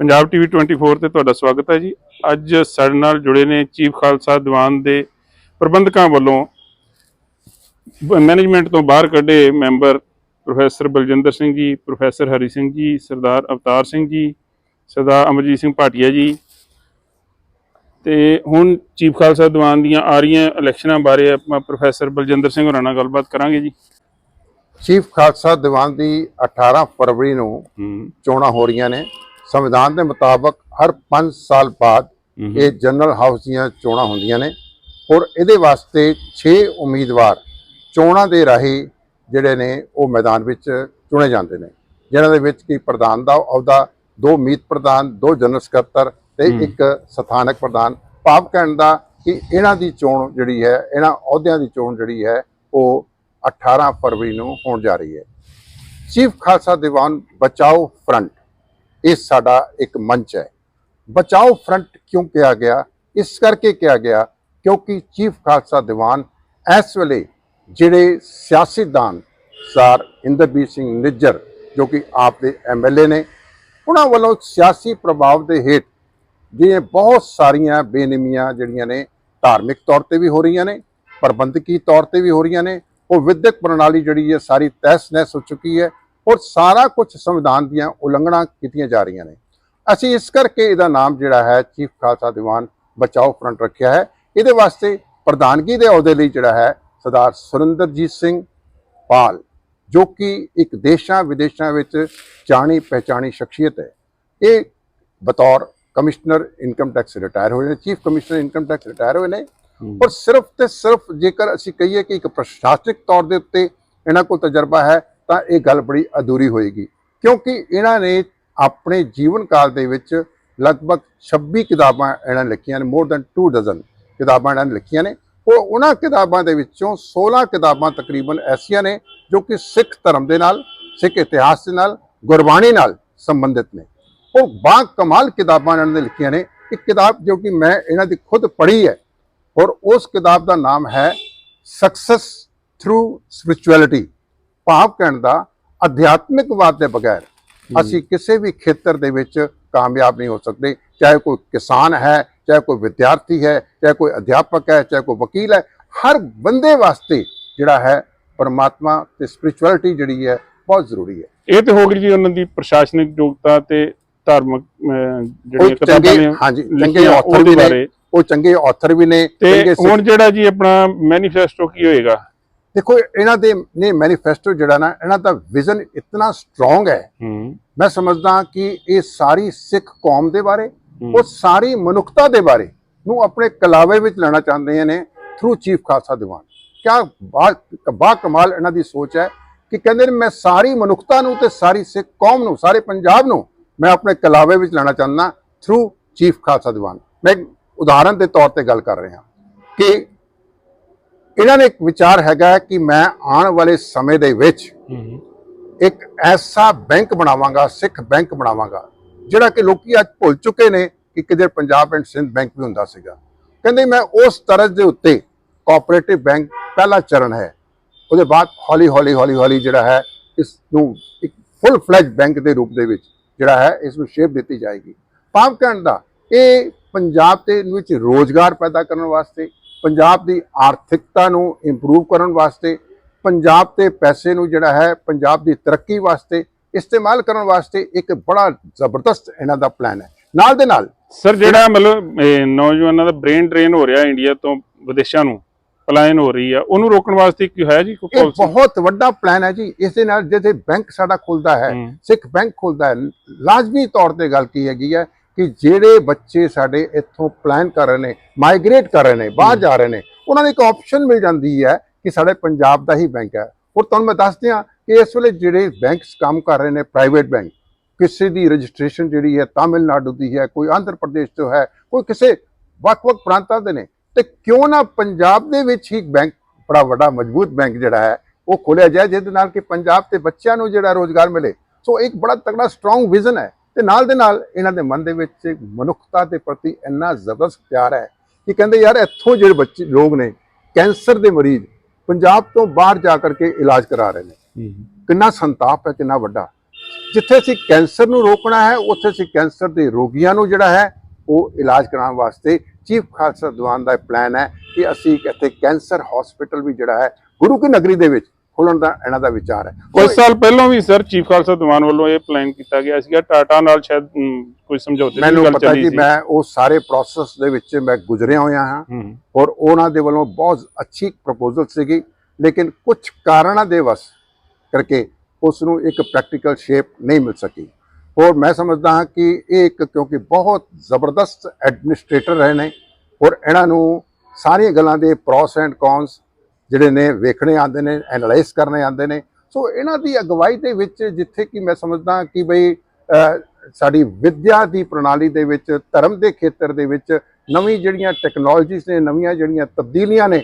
Punjab TV 24 ਤੇ ਤੁਹਾਡਾ ਸਵਾਗਤ ਹੈ ਜੀ। ਅੱਜ ਸਾਡੇ ਨਾਲ ਜੁੜੇ ਨੇ ਚੀਫ ਖਾਲਸਾ ਦੀਵਾਨ ਦੇ ਪ੍ਰਬੰਧਕਾਂ ਵੱਲੋਂ ਮੈਨੇਜਮੈਂਟ ਤੋਂ ਬਾਹਰ ਕੱਢੇ member professor Baljinder Singh ji professor Hari Singh ji ਸਰਦਾਰ ਅਵਤਾਰ ਸਿੰਘ ਜੀ ਸਰਦਾਰ ਅਮਰਜੀਤ ਸਿੰਘ ਭਾਟੀਆ ਜੀ। ਤੇ ਹੁਣ ਚੀਫ ਖਾਲਸਾ ਦੀਵਾਨ ਦੀਆਂ ਆ ਰਹੀਆਂ ਇਲੈਕਸ਼ਨਾਂ ਬਾਰੇ ਆਪਾਂ ਪ੍ਰੋਫੈਸਰ ਬਲਜਿੰਦਰ ਸਿੰਘ ਹੋਰਾਂ ਨਾਲ ਗੱਲਬਾਤ ਕਰਾਂਗੇ ਜੀ। ਚੀਫ ਖਾਲਸਾ ਦੀਵਾਨ ਦੀ 18 ਫਰਵਰੀ ਨੂੰ ਚੋਣਾਂ ਹੋ ਰਹੀਆਂ ਨੇ। ਸੰਵਿਧਾਨ ਦੇ ਮੁਤਾਬਕ ਹਰ 5 ਸਾਲ ਬਾਅਦ। ਇਹ ਜਨਰਲ ਹਾਊਸ ਦੀਆਂ ਚੋਣਾਂ ਹੁੰਦੀਆਂ ਨੇ। ਔਰ ਇਹਦੇ ਵਾਸਤੇ 6 ਉਮੀਦਵਾਰ ਚੋਣਾਂ ਦੇ ਰਾਹੀਂ ਜਿਹੜੇ ਨੇ ਉਹ ਮੈਦਾਨ ਵਿੱਚ ਚੁਣੇ ਜਾਂਦੇ ਨੇ। ਜਿਨ੍ਹਾਂ ਦੇ ਵਿੱਚ ਕੀ ਪ੍ਰਧਾਨ ਦਾ ਅਹੁਦਾ ਦੋ ਮੀਤ ਪ੍ਰਧਾਨ ਦੋ ਜਨਰਲ ਸਕੱਤਰ ਤੇ। ਇੱਕ ਸਥਾਨਕ ਪ੍ਰਧਾਨ। ਭਾਵ ਕਹਿਣ ਦਾ ਕਿ ਇਹਨਾਂ ਦੀ ਚੋਣ ਜਿਹੜੀ ਹੈ ਇਹਨਾਂ ਅਹੁਦਿਆਂ ਦੀ ਚੋਣ ਜਿਹੜੀ ਹੈ ਉਹ 18 ਫਰਵਰੀ ਨੂੰ ਹੋਣ ਜਾ ਰਹੀ ਹੈ। ਚੀਫ ਖਾਲਸਾ ਦੀਵਾਨ ਬਚਾਓ ਫਰੰਟ। ਇਹ ਸਾਡਾ ਇੱਕ ਮੰਚ ਹੈ। ਬਚਾਓ ਫਰੰਟ ਕਿਉਂ ਕਿਹਾ ਗਿਆ? ਇਸ ਕਰਕੇ ਕਿਹਾ ਗਿਆ ਕਿਉਂਕਿ ਚੀਫ ਖਾਲਸਾ ਦੀਵਾਨ ਇਸ ਵੇਲੇ ਜਿਹੜੇ ਸਿਆਸੀਦਾਨ ਸਰ ਇੰਦਰਬੀਰ ਸਿੰਘ ਨਿੱਜਰ, ਜੋ ਕਿ ਆਪ ਦੇ ਐਮਐਲਏ ਨੇ, ਉਹਨਾਂ ਵੱਲੋਂ ਸਿਆਸੀ ਪ੍ਰਭਾਵ ਦੇ ਹੇਠ ਜਿਹੜੀਆਂ ਬਹੁਤ ਸਾਰੀਆਂ ਬੇਨਿਮੀਆਂ ਜਿਹੜੀਆਂ ਨੇ, ਧਾਰਮਿਕ ਤੌਰ ਤੇ ਵੀ ਹੋ ਰਹੀਆਂ ਨੇ, ਪ੍ਰਬੰਧਕੀ ਤੌਰ ਤੇ ਵੀ ਹੋ ਰਹੀਆਂ ਨੇ, ਉਹ ਵਿਦਿਅਕ ਪ੍ਰਣਾਲੀ ਜਿਹੜੀ ਹੈ ਸਾਰੀ ਤਹਿਸ-ਨਹਿਸ ਹੋ ਚੁੱਕੀ ਹੈ। ਔਰ ਸਾਰਾ ਕੁਝ ਸੰਵਿਧਾਨ ਦੀਆਂ ਉਲੰਘਣਾ ਕੀਤੀਆਂ ਜਾ ਰਹੀਆਂ ਨੇ। ਅਸੀਂ ਇਸ ਕਰਕੇ ਇਹਦਾ ਨਾਮ ਜਿਹੜਾ ਹੈ ਚੀਫ ਖਾਲਸਾ ਦੀਵਾਨ ਬਚਾਓ ਫਰੰਟ ਰੱਖਿਆ ਹੈ। ਇਹਦੇ ਵਾਸਤੇ ਪ੍ਰਧਾਨਗੀ ਦੇ ਅਹੁਦੇ ਲਈ ਜਿਹੜਾ ਹੈ ਸਰਦਾਰ ਸੁਰਿੰਦਰਜੀਤ ਸਿੰਘ ਪਾਲ ਜੋ ਕਿ ਇੱਕ ਦੇਸ਼ਾਂ ਵਿਦੇਸ਼ਾਂ ਵਿੱਚ ਜਾਣੀ ਪਹਿਚਾਣੀ ਸ਼ਖਸੀਅਤ ਹੈ। ਇਹ ਬਤੌਰ ਕਮਿਸ਼ਨਰ ਇਨਕਮ ਟੈਕਸ ਰਿਟਾਇਰ ਹੋਏ ਨੇ chief commissioner income tax retire ਹੋਏ ਨੇ। ਔਰ ਸਿਰਫ ਤੇ ਸਿਰਫ ਜੇਕਰ ਅਸੀਂ ਕਹੀਏ ਕਿ ਇੱਕ ਪ੍ਰਸ਼ਾਸਨਿਕ ਤੌਰ ਦੇ ਉੱਤੇ ਇਹਨਾਂ ਕੋਲ ਤਜਰਬਾ ਹੈ ਤਾਂ ਇਹ ਗੱਲ ਬੜੀ ਅਧੂਰੀ ਹੋਏਗੀ। ਕਿਉਂਕਿ ਇਹਨਾਂ ਨੇ ਆਪਣੇ ਜੀਵਨ ਕਾਲ ਦੇ ਵਿੱਚ ਲਗਭਗ 26 ਕਿਤਾਬਾਂ ਇਹਨਾਂ ਨੇ ਲਿਖੀਆਂ ਨੇ ਮੋਰ ਦੈਨ 2 ਡਜ਼ਨ ਕਿਤਾਬਾਂ ਇਹਨਾਂ ਨੇ ਲਿਖੀਆਂ ਨੇ। ਉਹ ਉਹਨਾਂ ਕਿਤਾਬਾਂ ਦੇ ਵਿੱਚੋਂ 16 ਕਿਤਾਬਾਂ ਤਕਰੀਬਨ ਐਸੀਆਂ ਨੇ ਜੋ ਕਿ ਸਿੱਖ ਧਰਮ ਦੇ ਨਾਲ, ਸਿੱਖ ਇਤਿਹਾਸ ਦੇ ਨਾਲ, ਗੁਰਬਾਣੀ ਨਾਲ ਸੰਬੰਧਿਤ ਨੇ। ਉਹ ਬਾ ਕਮਾਲ ਕਿਤਾਬਾਂ ਇਹਨਾਂ ਨੇ ਲਿਖੀਆਂ ਨੇ। ਇੱਕ ਕਿਤਾਬ ਜੋ ਕਿ ਮੈਂ ਇਹਨਾਂ ਦੀ ਖੁਦ ਪੜ੍ਹੀ ਹੈ ਔਰ ਉਸ ਕਿਤਾਬ ਦਾ ਨਾਮ ਹੈ ਸਕਸੈਸ ਥਰੂ ਸਪਿਰਚੁਅਲਿਟੀ ਭਾਵ ਕਹਿਣ ਦਾ ਅਧਿਆਤਮਿਕਵਾਦ ਦੇ ਬਗੈਰ ਅਸੀਂ ਕਿਸੇ ਵੀ ਖੇਤਰ ਦੇ ਵਿੱਚ ਕਾਮਯਾਬ ਨਹੀਂ ਹੋ ਸਕਦੇ ਚਾਹੇ ਕੋਈ ਕਿਸਾਨ ਹੈ ਚਾਹੇ ਕੋਈ ਵਿਦਿਆਰਥੀ ਹੈ ਚਾਹੇ ਕੋਈ ਅਧਿਆਪਕ ਹੈ ਚਾਹੇ ਕੋਈ ਵਕੀਲ ਹੈ ਹਰ ਬੰਦੇ ਵਾਸਤੇ ਜਿਹੜਾ ਹੈ ਪਰਮਾਤਮਾ ਤੇ ਸਪਿਰਚੁਅਲਿਟੀ ਜਿਹੜੀ ਹੈ ਬਹੁਤ ਜ਼ਰੂਰੀ ਹੈ। ਇਹ ਤੇ ਹੋ ਗਈ ਜੀ ਉਹਨਾਂ ਦੀ ਪ੍ਰਸ਼ਾਸਨਿਕ ਯੋਗਤਾ ਤੇ ਧਾਰਮਿਕ ਜਿਹੜੀਆਂ ਕਿਤਾਬਾਂ ਨੇ ਹਾਂਜੀ ਚੰਗੇ ਆਥਰ ਵੀ ਨੇ। ਉਹ ਚੰਗੇ ਆਥਰ ਵੀ ਨੇ ਤੇ ਹੁਣ ਜਿਹੜਾ ਜੀ ਆਪਣਾ ਮੈਨੀਫੈਸਟੋ ਕੀ ਹੋਏਗਾ? ਦੇਖੋ ਇਹਨਾਂ ਦੇ ਨੇ ਮੈਨੀਫੈਸਟੋ ਜਿਹੜਾ ਨਾ ਇਹਨਾਂ ਦਾ ਵਿਜ਼ਨ ਇਤਨਾ ਸਟਰੋਂਗ ਹੈ। ਮੈਂ ਸਮਝਦਾ ਕਿ ਇਹ ਸਾਰੀ ਸਿੱਖ ਕੌਮ ਦੇ ਬਾਰੇ। ਉਹ ਸਾਰੀ ਮਨੁੱਖਤਾ ਦੇ ਬਾਰੇ ਨੂੰ ਆਪਣੇ ਕਲਾਵੇ ਵਿੱਚ ਲੈਣਾ ਚਾਹੁੰਦੇ ਨੇ ਥਰੂ ਚੀਫ ਖਾਲਸਾ ਦੀਵਾਨ ਕਿਆ ਬਾ ਬਾ ਕਮਾਲ ਇਹਨਾਂ ਦੀ ਸੋਚ ਹੈ ਕਿ ਕਹਿੰਦੇ ਨੇ ਮੈਂ ਸਾਰੀ ਮਨੁੱਖਤਾ ਨੂੰ ਤੇ ਸਾਰੀ ਸਿੱਖ ਕੌਮ ਨੂੰ ਸਾਰੇ ਪੰਜਾਬ ਨੂੰ ਮੈਂ ਆਪਣੇ ਕਲਾਵੇ ਵਿੱਚ ਲੈਣਾ ਚਾਹੁੰਦਾ ਥਰੂ ਚੀਫ ਖਾਲਸਾ ਦੀਵਾਨ ਮੈਂ ਉਦਾਹਰਨ ਦੇ ਤੌਰ ਤੇ ਗੱਲ ਕਰ ਰਿਹਾ ਕਿ ਇਹਨਾਂ ਨੇ ਇੱਕ ਵਿਚਾਰ ਹੈਗਾ ਕਿ ਮੈਂ ਆਉਣ ਵਾਲੇ ਸਮੇਂ ਦੇ ਵਿੱਚ ਇੱਕ ਐਸਾ ਬੈਂਕ ਬਣਾਵਾਂਗਾ ਸਿੱਖ ਬੈਂਕ ਬਣਾਵਾਂਗਾ ਜਿਹੜਾ ਕਿ ਲੋਕੀ ਅੱਜ ਭੁੱਲ ਚੁੱਕੇ ਨੇ ਕਿ ਕਿਤੇ ਪੰਜਾਬ ਐਂਡ ਸਿੰਧ ਬੈਂਕ ਵੀ ਹੁੰਦਾ ਸੀਗਾ। ਕਹਿੰਦੇ ਮੈਂ ਉਸ ਤਰਜ਼ ਦੇ ਉੱਤੇ ਕੋਆਪਰੇਟਿਵ ਬੈਂਕ ਪਹਿਲਾ ਚਰਨ ਹੈ। ਉਹਦੇ ਬਾਅਦ ਹੌਲੀ ਹੌਲੀ ਹੌਲੀ ਹੌਲੀ ਜਿਹੜਾ ਹੈ ਇਸ ਨੂੰ ਇੱਕ ਫੁੱਲ ਫਲੈਜ ਬੈਂਕ ਦੇ ਰੂਪ ਦੇ ਵਿੱਚ ਜਿਹੜਾ ਹੈ ਇਸ ਨੂੰ ਸ਼ੇਪ ਦਿੱਤੀ ਜਾਏਗੀ। ਭਾਵ ਕਹਿਣ ਦਾ ਇਹ ਪੰਜਾਬ ਦੇ ਵਿੱਚ ਰੋਜ਼ਗਾਰ ਪੈਦਾ ਕਰਨ ਵਾਸਤੇ ਪੰਜਾਬ ਦੀ ਆਰਥਿਕਤਾ ਨੂੰ ਇੰਪਰੂਵ ਕਰਨ ਵਾਸਤੇ ਪੰਜਾਬ ਦੇ ਪੈਸੇ ਨੂੰ ਜਿਹੜਾ ਹੈ ਪੰਜਾਬ ਦੀ ਤਰੱਕੀ ਵਾਸਤੇ ਇਸਤੇਮਾਲ ਕਰਨ ਵਾਸਤੇ ਇੱਕ ਬੜਾ ਜ਼ਬਰਦਸਤ ਇਹਨਾਂ ਦਾ ਪਲਾਨ ਹੈ ਨਾਲ ਦੇ ਨਾਲ ਸਰ ਜਿਹੜਾ ਮਤਲਬ ਨੌਜਵਾਨਾਂ ਦਾ ਬ੍ਰੇਨ ਡਰੇਨ ਹੋ ਰਿਹਾ ਇੰਡੀਆ ਤੋਂ ਵਿਦੇਸ਼ਾਂ ਨੂੰ ਪਲਾਇਨ ਹੋ ਰਹੀ ਆ ਉਹਨੂੰ ਰੋਕਣ ਵਾਸਤੇ ਕੀ ਹੋਇਆ ਜੀ ਕੋਈ ਇਹ policy? ਬਹੁਤ ਵੱਡਾ ਪਲਾਨ ਹੈ ਜੀ ਇਸ ਦੇ ਨਾਲ ਜਿਹਦੇ ਬੈਂਕ ਸਾਡਾ ਖੁੱਲਦਾ ਹੂੰ। ਸਿੱਖ ਬੈਂਕ ਖੁੱਲਦਾ ਹੈ ਲਾਜ਼ਮੀ ਤੌਰ ਤੇ ਗੱਲ ਕੀ ਹੈਗੀ ਹੈ ਕਿ ਜਿਹੜੇ ਬੱਚੇ ਸਾਡੇ ਇੱਥੋਂ ਪਲਾਨ ਕਰ ਰਹੇ ਨੇ ਮਾਈਗ੍ਰੇਟ ਕਰ ਰਹੇ ਨੇ ਬਾਹਰ ਜਾ ਰਹੇ ਨੇ ਉਹਨਾਂ ਨੂੰ ਇੱਕ ਆਪਸ਼ਨ ਮਿਲ ਜਾਂਦੀ ਹੈ ਕਿ ਸਾਡੇ ਪੰਜਾਬ ਦਾ ਹੀ ਬੈਂਕ ਹੈ। ਔਰ ਤੁਹਾਨੂੰ ਮੈਂ ਦੱਸ ਦਿਆਂ ਕਿ ਇਸ ਵੇਲੇ ਜਿਹੜੇ ਬੈਂਕਸ ਕੰਮ ਕਰ ਰਹੇ ਨੇ ਪ੍ਰਾਈਵੇਟ ਬੈਂਕ ਕਿਸੇ ਦੀ ਰਜਿਸਟ੍ਰੇਸ਼ਨ ਜਿਹੜੀ ਹੈ ਤਾਮਿਲਨਾਡੂ ਦੀ ਹੈ ਕੋਈ ਆਂਧਰ ਪ੍ਰਦੇਸ਼ ਤੋਂ ਹੈ ਕੋਈ ਕਿਸੇ ਵੱਖ-ਵੱਖ ਪ੍ਰਾਂਤਾਂ ਦੇ ਨੇ ਤੇ ਕਿਉਂ ਨਾ ਪੰਜਾਬ ਦੇ ਵਿੱਚ ਹੀ ਬੈਂਕ ਬੜਾ ਵੱਡਾ ਮਜ਼ਬੂਤ ਬੈਂਕ ਜਿਹੜਾ ਹੈ ਉਹ ਖੋਲਿਆ ਜਾਏ ਜਿਹਦੇ ਨਾਲ ਕਿ ਪੰਜਾਬ ਦੇ ਬੱਚਿਆਂ ਨੂੰ ਜਿਹੜਾ ਰੋਜ਼ਗਾਰ ਮਿਲੇ। ਸੋ ਇੱਕ ਬੜਾ ਤਗੜਾ ਸਟਰੋਂਗ ਵਿਜ਼ਨ ਹੈ। ਤੇ ਨਾਲ ਦੇ ਨਾਲ ਇਹਨਾਂ ਦੇ ਮਨ ਦੇ ਵਿੱਚ ਮਨੁੱਖਤਾ ਦੇ ਪ੍ਰਤੀ ਇੰਨਾ ਜ਼ਬਰਦਸਤ ਪਿਆਰ ਹੈ ਕਿ ਕਹਿੰਦੇ ਯਾਰ ਇੱਥੋਂ ਜਿਹੜੇ ਬੱਚੇ ਲੋਕ ਨੇ ਕੈਂਸਰ ਦੇ ਮਰੀਜ਼ ਪੰਜਾਬ ਤੋਂ ਬਾਹਰ ਜਾ ਕਰਕੇ ਇਲਾਜ ਕਰਾ ਰਹੇ ਨੇ। ਕਿੰਨਾ ਸੰਤਾਪ ਹੈ ਕਿੰਨਾ ਵੱਡਾ। ਜਿੱਥੇ ਅਸੀਂ ਕੈਂਸਰ ਨੂੰ ਰੋਕਣਾ ਹੈ ਉੱਥੇ ਅਸੀਂ ਕੈਂਸਰ ਦੇ ਰੋਗੀਆਂ ਨੂੰ ਜਿਹੜਾ ਹੈ ਉਹ ਇਲਾਜ ਕਰਾਉਣ ਵਾਸਤੇ ਚੀਫ ਖਾਲਸਾ ਦੀਵਾਨ ਦਾ ਪਲਾਨ ਹੈ ਕਿ ਅਸੀਂ ਇੱਥੇ ਕੈਂਸਰ ਹਸਪੀਟਲ ਵੀ ਜਿਹੜਾ ਹੈ ਗੁਰੂ ਕੀ ਨਗਰੀ ਦੇ ਵਿੱਚ ਖੋਲਣ ਦਾ ਇਹਨਾਂ ਦਾ ਵਿਚਾਰ ਹੈ। ਕੁਝ ਸਾਲ ਪਹਿਲਾਂ ਵੀ ਸਰ ਚੀਫ ਖਾਲਸਾ ਦੀਵਾਨ ਵੱਲੋਂ ਇਹ ਪਲਾਨ ਕੀਤਾ ਗਿਆ ਸੀਗਾ। ਟਾਟਾ ਨਾਲ ਸ਼ਾਇਦ ਕੋਈ ਸਮਝੌਤੇ ਦੀ ਮੈਨੂੰ ਪਤਾ ਜੀ ਸੀ। ਮੈਂ ਉਹ ਸਾਰੇ ਪ੍ਰੋਸੈਸ ਦੇ ਵਿੱਚ ਮੈਂ ਗੁਜ਼ਰਿਆ ਹੋਇਆ ਹਾਂ। ਹੂੰ ਔਰ ਉਹਨਾਂ ਦੇ ਵੱਲੋਂ ਬਹੁਤ ਅੱਛੀ ਪ੍ਰਪੋਜ਼ਲ ਸੀਗੀ। ਲੇਕਿਨ ਕੁਝ ਕਾਰਨਾਂ ਦੇ ਵਸ ਕਰਕੇ ਉਸ ਨੂੰ ਇੱਕ ਪ੍ਰੈਕਟੀਕਲ ਸ਼ੇਪ ਨਹੀਂ ਮਿਲ ਸਕੀ। ਔਰ ਮੈਂ ਸਮਝਦਾ ਹਾਂ ਕਿ ਇਹ ਇੱਕ ਕਿਉਂਕਿ ਬਹੁਤ ਜ਼ਬਰਦਸਤ ਐਡਮਿਨਿਸਟ੍ਰੇਟਰ ਰਹੇ ਨੇ। ਔਰ ਇਹਨਾਂ ਨੂੰ ਸਾਰੀਆਂ ਗੱਲਾਂ ਦੇ ਪ੍ਰੋਸ ਐਂਡ ਕੌਨਸ ਜਿਹੜੇ ਨੇ ਵੇਖਣੇ ਆਉਂਦੇ ਨੇ ਐਨਾਲਾਈਜ਼ ਕਰਨੇ ਆਉਂਦੇ ਨੇ। ਸੋ ਇਹਨਾਂ ਦੀ ਅਗਵਾਈ ਦੇ ਵਿੱਚ ਜਿੱਥੇ ਕਿ ਮੈਂ ਸਮਝਦਾ ਕਿ ਬਈ ਸਾਡੀ ਵਿਦਿਆ ਦੀ ਪ੍ਰਣਾਲੀ ਦੇ ਵਿੱਚ, ਧਰਮ ਦੇ ਖੇਤਰ ਦੇ ਵਿੱਚ ਨਵੀਂ ਜਿਹੜੀਆਂ ਟੈਕਨੋਲੋਜੀਜ਼ ਨੇ, ਨਵੀਆਂ ਜਿਹੜੀਆਂ ਤਬਦੀਲੀਆਂ ਨੇ,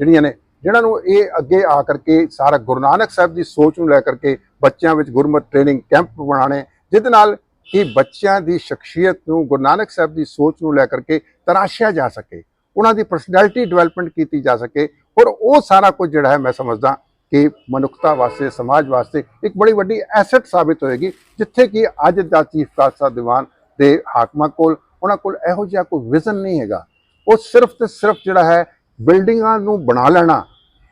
ਜਿਹੜੀਆਂ ਨੇ, ਜਿਹਨਾਂ ਨੂੰ ਇਹ ਅੱਗੇ ਆ ਕਰਕੇ ਸਾਰਾ ਗੁਰੂ ਨਾਨਕ ਸਾਹਿਬ ਦੀ ਸੋਚ ਨੂੰ ਲੈ ਕਰਕੇ ਬੱਚਿਆਂ ਵਿੱਚ ਗੁਰਮਤਿ ਟ੍ਰੇਨਿੰਗ ਕੈਂਪ ਬਣਾਉਣੇ, ਜਿਹਦੇ ਨਾਲ ਕਿ ਬੱਚਿਆਂ ਦੀ ਸ਼ਖਸੀਅਤ ਨੂੰ, ਗੁਰੂ ਨਾਨਕ ਸਾਹਿਬ ਦੀ ਸੋਚ ਨੂੰ ਲੈ ਕਰਕੇ ਤਰਾਸ਼ਿਆ ਜਾ ਸਕੇ, ਉਹਨਾਂ ਦੀ ਪਰਸਨੈਲਿਟੀ ਡਿਵੈਲਪਮੈਂਟ ਕੀਤੀ ਜਾ ਸਕੇ ਔਰ ਉਹ ਸਾਰਾ ਕੁਝ ਜਿਹੜਾ ਹੈ ਮੈਂ ਸਮਝਦਾ ਕਿ ਮਨੁੱਖਤਾ ਵਾਸਤੇ, ਸਮਾਜ ਵਾਸਤੇ ਇੱਕ ਬੜੀ ਵੱਡੀ ਐਸੈਟ ਸਾਬਿਤ ਹੋਏਗੀ, ਜਿੱਥੇ ਕਿ ਅੱਜ ਦਾ ਚੀਫ ਖਾਲਸਾ ਦੀਵਾਨ ਦੇ ਹਾਕਮਾਂ ਕੋਲ ਉਹਨਾਂ ਕੋਲ ਇਹੋ ਜਿਹਾ ਕੋਈ ਵਿਜ਼ਨ ਨਹੀਂ ਹੈਗਾ। ਉਹ ਸਿਰਫ ਤੇ ਸਿਰਫ ਜਿਹੜਾ ਹੈ ਬਿਲਡਿੰਗਾਂ ਨੂੰ ਬਣਾ ਲੈਣਾ,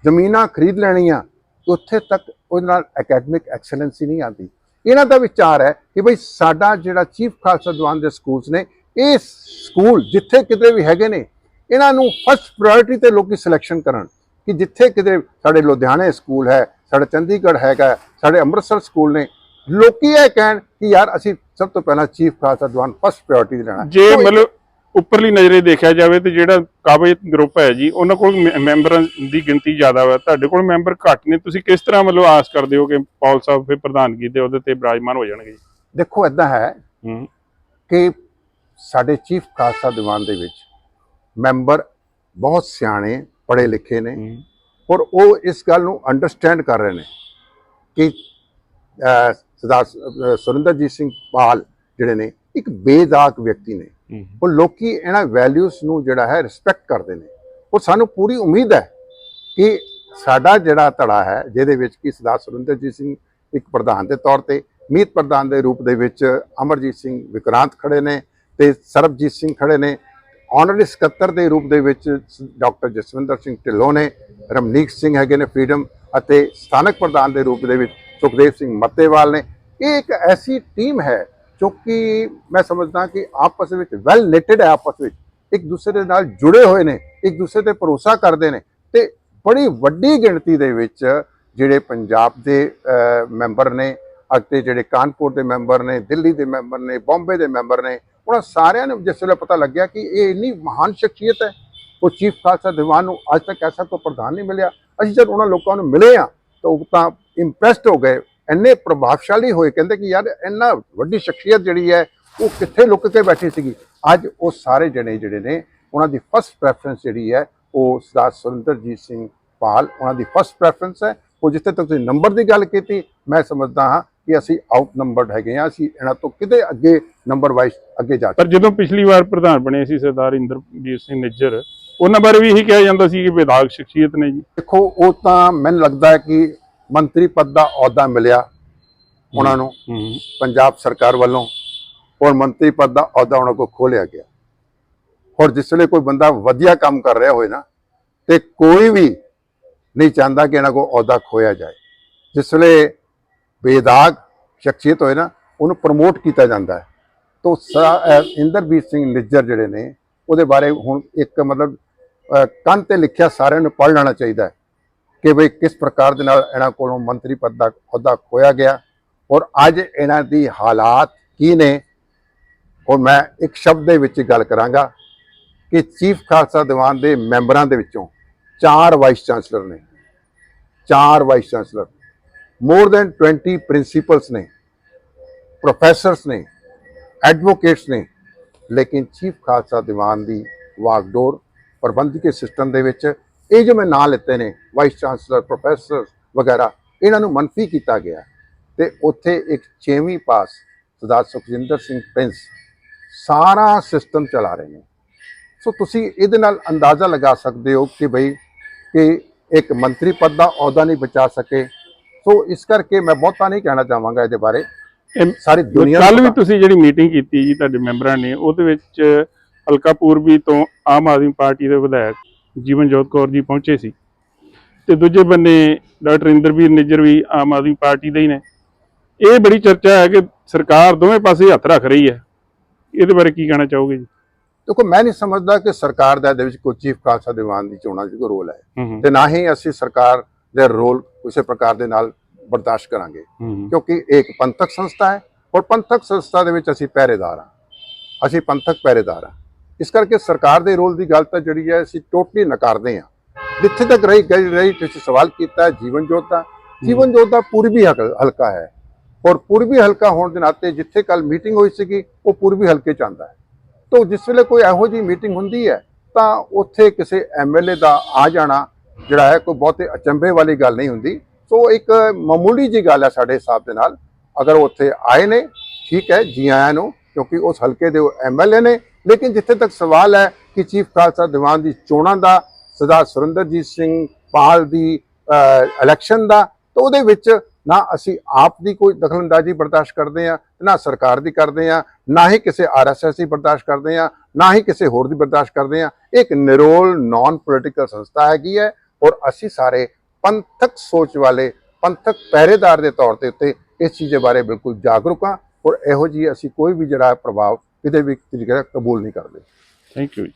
ਜ਼ਮੀਨਾਂ ਖਰੀਦ ਲੈਣੀਆਂ, ਉੱਥੇ ਤੱਕ ਉਹਦੇ ਨਾਲ ਅਕੈਡਮਿਕ ਐਕਸਲੈਂਸੀ ਨਹੀਂ ਆਉਂਦੀ। ਇਹਨਾਂ ਦਾ ਵਿਚਾਰ ਹੈ ਕਿ ਭਈ ਸਾਡਾ ਜਿਹੜਾ ਚੀਫ ਖਾਲਸਾ ਦੀਵਾਨ ਦੇ ਸਕੂਲਸ ਨੇ, ਇਹ ਸਕੂਲ ਜਿੱਥੇ ਕਿਤੇ ਵੀ ਹੈਗੇ ਨੇ ਇਹਨਾਂ ਨੂੰ ਫਸਟ ਪ੍ਰਾਇੋਰਟੀ ਤੇ ਲੋਕੀ ਸਿਲੈਕਸ਼ਨ ਕਰਨ ਕਿ ਜਿੱਥੇ ਕਿਤੇ ਸਾਡੇ ਲੁਧਿਆਣੇ ਸਕੂਲ ਹੈ ਸਾਡੇ ਚੰਡੀਗੜ੍ਹ ਹੈਗਾ ਸਾਡੇ ਅੰਮ੍ਰਿਤਸਰ ਸਕੂਲ ਨੇ ਲੋਕੀ ਇਹ ਕਹਿਣ ਕਿ ਯਾਰ ਅਸੀਂ ਸਭ ਤੋਂ ਪਹਿਲਾਂ chief Khalsa Diwan first priority ਤੇ ਲੈਣਾ ਜੇ ਮਤਲਬ ਉੱਪਰਲੀ ਨਜ਼ਰੇ ਦੇਖਿਆ ਜਾਵੇ ਤੇ ਜਿਹੜਾ ਕਾਬਜ ਗਰੁੱਪ ਹੈ ਜੀ ਉਹਨਾਂ ਕੋਲ ਮੈਂਬਰਾਂ ਦੀ ਗਿਣਤੀ ਜ਼ਿਆਦਾ ਵਾ ਤੁਹਾਡੇ ਕੋਲ ਮੈਂਬਰ ਘੱਟ ਨੇ ਤੁਸੀਂ ਕਿਸ ਤਰ੍ਹਾਂ ਮਤਲਬ ਆਸ ਕਰਦੇ ਹੋ ਕਿ ਪੌਲ ਸਾਹਿਬ ਫਿਰ ਪ੍ਰਧਾਨਗੀ ਦੇ ਉਹਦੇ ਤੇ ਬਿਰਾਜਮਾਨ ਹੋ ਜਾਣਗੇ ਜੀ? ਦੇਖੋ ਇਦਾਂ ਹੈ ਹੂੰ। ਕਿ ਸਾਡੇ ਚੀਫ ਖਾਲਸਾ ਦੀਵਾਨ ਦੇ ਵਿੱਚ ਮੈਂਬਰ ਬਹੁਤ ਸਿਆਣੇ ਪੜ੍ਹੇ ਲਿਖੇ ਨੇ। ਔਰ ਉਹ ਇਸ ਗੱਲ ਨੂੰ ਅੰਡਰਸਟੈਂਡ ਕਰ ਰਹੇ ਨੇ ਕਿ ਸਰਦਾਰ ਸੁਰਿੰਦਰਜੀਤ ਸਿੰਘ ਪਾਲ ਜਿਹੜੇ ਨੇ ਇੱਕ ਬੇਦਾਗ ਵਿਅਕਤੀ ਨੇ। ਉਹ ਲੋਕੀ ਇਹਨਾਂ ਵੈਲਿਊਜ਼ ਨੂੰ ਜਿਹੜਾ ਹੈ ਰਿਸਪੈਕਟ ਕਰਦੇ ਨੇ। ਔਰ ਸਾਨੂੰ ਪੂਰੀ ਉਮੀਦ ਹੈ ਕਿ ਸਾਡਾ ਜਿਹੜਾ ਧੜਾ ਹੈ ਜਿਹਦੇ ਵਿੱਚ ਕਿ ਸਰਦਾਰ ਸੁਰਿੰਦਰਜੀਤ ਸਿੰਘ ਇੱਕ ਪ੍ਰਧਾਨ ਦੇ ਤੌਰ ਤੇ ਮੀਤ ਪ੍ਰਧਾਨ ਦੇ ਰੂਪ ਦੇ ਵਿੱਚ ਅਮਰਜੀਤ ਸਿੰਘ ਵਿਕਰਾਂਤ ਖੜੇ ਨੇ ਤੇ ਸਰਬਜੀਤ ਸਿੰਘ ਖੜੇ ਨੇ। ਆਨਰਰੀ ਸਕੱਤਰ ਦੇ ਰੂਪ ਦੇ ਵਿੱਚ ਡਾਕਟਰ ਜਸਵਿੰਦਰ ਸਿੰਘ ਢਿੱਲੋਂ ਨੇ, ਰਮਨੀਕ ਸਿੰਘ ਹੈਗੇ ਨੇ ਫਰੀडम ਅਤੇ ਸਥਾਨਕ ਪ੍ਰਧਾਨ ਦੇ ਰੂਪ ਦੇ ਵਿੱਚ ਸੁਖਦੇਵ ਸਿੰਘ ਮੱਤੇਵਾਲ ਨੇ। ਇਹ ਇੱਕ ਐਸੀ ਟੀਮ ਹੈ ਜੋ ਕਿ ਮੈਂ ਸਮਝਦਾ ਕਿ ਆਪਸ ਵਿੱਚ ਵੈਲ ਨੈਟਡ ਹੈ, ਆਪਸ ਵਿੱਚ। ਇੱਕ ਦੂਸਰੇ ਦੇ ਨਾਲ ਜੁੜੇ ਹੋਏ ਨੇ, ਇੱਕ ਦੂਸਰੇ ਤੇ ਭਰੋਸਾ ਕਰਦੇ ਨੇ। ਤੇ ਬੜੀ ਵੱਡੀ ਗਿਣਤੀ ਦੇ ਵਿੱਚ ਜਿਹੜੇ ਪੰਜਾਬ ਦੇ ਮੈਂਬਰ ਨੇ, ਅਤੇ ਜਿਹੜੇ ਕਾਨਪੁਰ ਦੇ ਮੈਂਬਰ ਨੇ, ਦਿੱਲੀ ਦੇ ਮੈਂਬਰ ਨੇ, ਬੰਬੇ ਦੇ ਮੈਂਬਰ ਨੇ ਉਹਨਾਂ ਸਾਰਿਆਂ ਨੂੰ ਜਿਸ ਵੇਲੇ ਪਤਾ ਲੱਗਿਆ ਕਿ ਇਹ ਇੰਨੀ ਮਹਾਨ ਸ਼ਖਸੀਅਤ ਹੈ, ਉਹ ਚੀਫ ਖਾਲਸਾ ਦੀਵਾਨ ਨੂੰ ਅੱਜ ਤੱਕ ਐਸਾ ਕੋਈ ਪ੍ਰਧਾਨ ਨਹੀਂ ਮਿਲਿਆ। ਅਸੀਂ ਜਦ ਉਹਨਾਂ ਲੋਕਾਂ ਨੂੰ ਮਿਲੇ ਆ ਤਾਂ ਉਹ ਤਾਂ ਇੰਪ੍ਰੈਸਡ ਹੋ ਗਏ। ਇੰਨੇ ਪ੍ਰਭਾਵਸ਼ਾਲੀ ਹੋਏ, ਕਹਿੰਦੇ ਕਿ ਯਾਰ ਇੰਨਾ ਵੱਡੀ ਸ਼ਖਸੀਅਤ ਜਿਹੜੀ ਹੈ, ਉਹ ਕਿੱਥੇ ਲੁੱਕ ਕੇ ਬੈਠੀ ਸੀਗੀ? ਅੱਜ ਉਹ ਸਾਰੇ ਜਣੇ ਜਿਹੜੇ ਨੇ, ਉਹਨਾਂ ਦੀ ਫਸਟ ਪ੍ਰੈਫਰੈਂਸ ਜਿਹੜੀ ਹੈ, ਉਹ ਸਰਦਾਰ ਸੁਰਿੰਦਰਜੀਤ ਸਿੰਘ ਪਾਲ, ਉਹਨਾਂ ਦੀ ਫਸਟ ਪ੍ਰੈਫਰੈਂਸ ਹੈ। ਉਹ ਜਿੱਥੇ ਤੱਕ ਤੁਸੀਂ ਨੰਬਰ ਦੀ ਗੱਲ ਕੀਤੀ, ਮੈਂ ਸਮਝਦਾ ਹਾਂ ਕਿ ਅਸੀਂ ਆਊਟ ਨੰਬਰਡ ਹੈਗੇ ਹਾਂ ਅਸੀਂ ਇਹਨਾਂ ਤੋਂ ਕਿਤੇ ਅੱਗੇ ਨੰਬਰ ਵਾਈਜ਼ ਅੱਗੇ ਜਾ ਪਰ ਜਦੋਂ ਪਿਛਲੀ ਵਾਰ ਪ੍ਰਧਾਨ ਬਣੇ ਸੀ ਸਰਦਾਰ ਇੰਦਰਜੀਤ ਸਿੰਘ ਨਿੱਜਰ ਉਹਨਾਂ ਬਾਰੇ ਵੀ ਇਹੀ ਕਿਹਾ ਜਾਂਦਾ ਸੀ ਕਿ ਵਿਧਾਇਕ ਸ਼ਖਸੀਅਤ ਨੇ ਜੀ। ਦੇਖੋ ਉਹ ਤਾਂ ਮੈਨੂੰ ਲੱਗਦਾ ਹੈ ਕਿ ਮੰਤਰੀ ਪਦ ਦਾ ਅਹੁਦਾ ਮਿਲਿਆ ਉਹਨਾਂ ਨੂੰ ਪੰਜਾਬ ਸਰਕਾਰ ਵੱਲੋਂ ਔਰ ਮੰਤਰੀ ਪਦ ਦਾ ਅਹੁਦਾ ਉਹਨਾਂ ਕੋਲ ਖੋਲਿਆ ਗਿਆ। ਔਰ ਜਿਸ ਵੇਲੇ ਕੋਈ ਬੰਦਾ ਵਧੀਆ ਕੰਮ ਕਰ ਰਿਹਾ ਹੋਏ ਨਾ ਤੇ ਕੋਈ ਵੀ ਨਹੀਂ ਚਾਹੁੰਦਾ ਕਿ ਇਹਨਾਂ ਕੋਲ ਅਹੁਦਾ ਖੋਇਆ ਜਾਏ। ਜਿਸ ਵੇਲੇ ਬੇਦਾਗ ਸ਼ਖਸੀਅਤ ਹੋਏ ਨਾ ਉਹਨੂੰ ਪ੍ਰਮੋਟ ਕੀਤਾ ਜਾਂਦਾ ਹੈ। ਤੋਂ ਇੰਦਰਬੀਰ ਸਿੰਘ ਨਿੱਜਰ ਜਿਹੜੇ ਨੇ ਉਹਦੇ ਬਾਰੇ ਹੁਣ ਇੱਕ ਮਤਲਬ ਅਹ, ਕੰਨ ਤੇ ਲਿਖਿਆ ਸਾਰਿਆਂ ਨੂੰ ਪੜ੍ਹ ਲੈਣਾ ਚਾਹੀਦਾ ਹੈ ਕਿ ਬਈ ਕਿਸ ਪ੍ਰਕਾਰ ਦੇ ਨਾਲ ਇਹਨਾਂ ਕੋਲੋਂ ਮੰਤਰੀ ਪਦ ਦਾ ਅਹੁਦਾ ਖੋਇਆ ਗਿਆ ਔਰ ਅੱਜ ਇਹਨਾਂ ਦੀ ਹਾਲਾਤ ਕੀ ਨੇ। ਔਰ ਮੈਂ ਇੱਕ ਸ਼ਬਦ ਦੇ ਵਿੱਚ ਗੱਲ ਕਰਾਂਗਾ ਕਿ ਚੀਫ ਖਾਲਸਾ ਦੀਵਾਨ ਦੇ ਮੈਂਬਰਾਂ ਦੇ ਵਿੱਚੋਂ ਚਾਰ ਵਾਈਸ ਚਾਂਸਲਰ ਨੇ ਚਾਰ vice chancellor. More than 20 principals ਨੇ ਪ੍ਰੋਫੈਸਰਸ ਨੇ ਐਡਵੋਕੇਟਸ ਨੇ, ਲੇਕਿਨ ਚੀਫ ਖਾਲਸਾ ਦੀਵਾਨ ਦੀ ਵਾਗਡੋਰ ਪ੍ਰਬੰਧਕੀ ਸਿਸਟਮ ਦੇ ਵਿੱਚ ਇਹ ਜੋ ਮੈਂ ਨਾਂ ਲਿੱਤੇ ਨੇ ਵਾਈਸ ਚਾਂਸਲਰ ਪ੍ਰੋਫੈਸਰ ਵਗੈਰਾ, ਇਹਨਾਂ ਨੂੰ ਮੰਨਫੀ ਕੀਤਾ ਗਿਆ ਤੇ ਉੱਥੇ ਇੱਕ 6ਵੀਂ ਪਾਸ ਸਰਦਾਰ ਸੁਖਜਿੰਦਰ ਸਿੰਘ ਪ੍ਰਿੰਸ ਸਾਰਾ ਸਿਸਟਮ ਚਲਾ ਰਹੇ ਨੇ। ਸੋ ਤੁਸੀਂ ਇਹਦੇ ਨਾਲ ਅੰਦਾਜ਼ਾ ਲਗਾ ਸਕਦੇ ਹੋ ਕਿ ਭਈ ਕਿ ਇੱਕ ਮੰਤਰੀ ਪਦ ਦਾ ਅਹੁਦਾ ਨਹੀਂ ਬਚਾ ਸਕੇ ਸੋ ਇਸ ਕਰਕੇ ਮੈਂ ਬਹੁਤਾ ਨਹੀਂ ਕਹਿਣਾ ਚਾਹਾਂਗਾ ਇਹਦੇ ਬਾਰੇ। ਸਾਰੀ ਦੁਨੀਆ ਕੱਲ ਵੀ। ਤੁਸੀਂ ਜਿਹੜੀ ਮੀਟਿੰਗ ਕੀਤੀ ਜੀ ਤੁਹਾਡੇ ਮੈਂਬਰਾਂ ਨੇ ਉਹਦੇ ਵਿੱਚ ਹਲਕਾ ਪੂਰਬੀ ਤੋਂ ਆਮ ਆਦਮੀ ਪਾਰਟੀ ਦੇ ਵਿਧਾਇਕ ਜੀਵਨਜੋਤ ਕੌਰ ਜੀ ਪਹੁੰਚੇ ਸੀ। ਤੇ ਦੂਜੇ ਬੰਨੇ ਡਾਕਟਰ ਇੰਦਰਵੀਰ ਨਿੱਜਰ ਵੀ ਆਮ ਆਦਮੀ ਪਾਰਟੀ ਦੇ ਹੀ ਨੇ। ਇਹ ਬੜੀ ਚਰਚਾ ਹੈ ਕਿ ਸਰਕਾਰ ਦੋਵੇਂ ਪਾਸੇ ਹੱਥ ਰੱਖ ਰਹੀ ਹੈ। ਇਹਦੇ ਬਾਰੇ ਕੀ ਕਹਿਣਾ ਚਾਹੋਗੇ ਜੀ? ਦੇਖੋ ਮੈਂ ਨਹੀਂ ਸਮਝਦਾ ਕਿ ਸਰਕਾਰ ਦਾ ਇਹਦੇ ਵਿੱਚ ਕੋਈ ਚੀਫ ਖਾਲਸਾ ਦੀਵਾਨ ਦੀ ਚੋਣਾਂ 'ਚ ਕੋਈ ਰੋਲ ਹੂੰ। ਤੇ ਨਾ ਹੀ ਅਸੀਂ ਸਰਕਾਰ ਦੇ ਰੋਲ ਕਿਸੇ ਪ੍ਰਕਾਰ ਦੇ ਨਾਲ ਬਰਦਾਸ਼ਤ ਕਰਾਂਗੇ। ਕਿਉਂਕਿ ਇਹ ਇੱਕ ਪੰਥਕ ਸੰਸਥਾ ਹੈ ਔਰ ਪੰਥਕ ਸੰਸਥਾ ਦੇ ਵਿੱਚ ਅਸੀਂ ਪਹਿਰੇਦਾਰ ਹਾਂ। ਅਸੀਂ ਪੰਥਕ ਪਹਿਰੇਦਾਰ ਹਾਂ। ਇਸ ਕਰਕੇ ਸਰਕਾਰ ਦੇ ਰੋਲ ਦੀ ਗੱਲ ਤਾਂ ਜਿਹੜੀ ਹੈ ਅਸੀਂ ਟੋਟਲੀ ਨਕਾਰਦੇ ਹਾਂ। ਜਿੱਥੇ ਤੱਕ ਰਹੀ ਰਹੀ ਤੁਸੀਂ ਸਵਾਲ ਕੀਤਾ ਜੀਵਨ ਜੋਤ ਦਾ। ਜੀਵਨ ਜੋਤ ਦਾ ਪੂਰਬੀ ਹਲਕਾ ਹੈ। ਔਰ ਪੂਰਬੀ ਹਲਕਾ ਹੋਣ ਦੇ ਨਾਤੇ ਜਿੱਥੇ ਕੱਲ ਮੀਟਿੰਗ ਹੋਈ ਸੀਗੀ ਉਹ ਪੂਰਬੀ ਹਲਕੇ ਚ ਆਉਂਦਾ ਹੈ। ਤੋਂ ਜਿਸ ਵੇਲੇ ਕੋਈ ਇਹੋ ਜਿਹੀ ਮੀਟਿੰਗ ਹੁੰਦੀ ਹੈ ਤਾਂ ਉੱਥੇ ਕਿਸੇ ਐਮਐਲਏ ਦਾ ਆ ਜਾਣਾ ਜਿਹੜਾ ਹੈ, ਕੋਈ ਬਹੁਤੇ ਅਚੰਭੇ ਵਾਲੀ ਗੱਲ ਨਹੀਂ ਹੁੰਦੀ। ਸੋ ਇੱਕ ਮਾਮੂਲੀ ਜੀ ਗੱਲ ਹੈ ਸਾਡੇ ਹਿਸਾਬ ਦੇ ਨਾਲ। ਅਗਰ ਉਹ ਉੱਥੇ ਆਏ ਨੇ, ਠੀਕ ਹੈ, ਜੀ ਆਇਆਂ ਨੂੰ, ਕਿਉਂਕਿ ਉਸ ਹਲਕੇ ਦੇ ਉਹ ਐਮਐਲਏ ਨੇ। ਲੇਕਿਨ ਜਿੱਥੇ ਤੱਕ ਸਵਾਲ ਹੈ ਕਿ ਚੀਫ ਖਾਲਸਾ ਦੀਵਾਨ ਦੀ ਚੋਣਾਂ ਦਾ, ਸਰਦਾਰ ਸੁਰਿੰਦਰਜੀਤ ਸਿੰਘ ਪਾਲ ਦੀ ਇਲੈਕਸ਼ਨ ਦਾ, ਤਾਂ ਉਹਦੇ ਵਿੱਚ ਨਾ ਅਸੀਂ ਆਪ ਦੀ ਕੋਈ ਦਖਲਅੰਦਾਜ਼ੀ ਬਰਦਾਸ਼ਤ ਕਰਦੇ ਆ ਨਾ ਸਰਕਾਰ ਦੀ ਕਰਦੇ ਆ ਨਾ ਹੀ ਕਿਸੇ ਆਰਐਸਐਸ ਦੀ ਬਰਦਾਸ਼ਤ ਕਰਦੇ ਆ ਨਾ ਹੀ ਕਿਸੇ ਹੋਰ ਦੀ ਬਰਦਾਸ਼ਤ ਕਰਦੇ ਆ ਇੱਕ ਨਿਰੋਲ ਨਾਨ ਪੋਲੀਟੀਕਲ ਸੰਸਥਾ ਹੈਗੀ ਹੈ ਔਰ ਅਸੀਂ ਸਾਰੇ ਪੰਥਕ ਸੋਚ ਵਾਲੇ ਪੰਥਕ ਪਹਿਰੇਦਾਰ ਦੇ ਤੌਰ ਤੇ ਉੱਤੇ ਇਸ ਚੀਜ਼ ਦੇ ਬਾਰੇ ਬਿਲਕੁਲ ਜਾਗਰੂਕ ਹਾਂ ਔਰ ਇਹੋ ਜੀ ਅਸੀਂ ਕੋਈ ਵੀ ਜਿਹੜਾ ਪ੍ਰਭਾਵ ਕਿਤੇ ਵੀ ਤਰੀਕੇ ਨਾਲ ਕਬੂਲ ਨਹੀਂ ਕਰਦੇ। ਥੈਂਕ ਯੂ ਜੀ।